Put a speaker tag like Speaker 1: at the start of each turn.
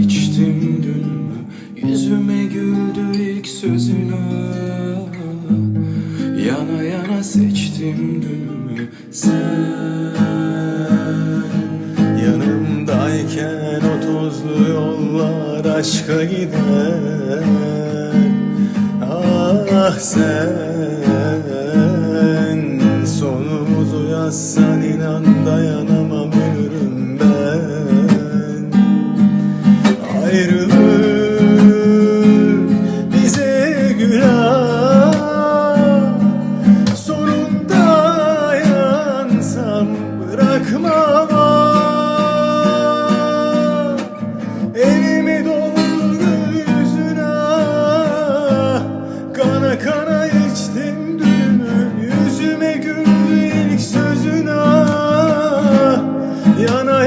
Speaker 1: içtim dün Yüzüme güldü ilk sözüne Yana yana seçtim dünümü sen
Speaker 2: Yanımdayken o tozlu yollar aşka gider. Ah sen Sonumuzu yazsan inan dayanamam. Ayrılık bize günah. Sonunda yansam bırakmam Elimi doldur göğsüne Kana kana içtim dünümü Yüzüme güldü ilk sözüne. Yana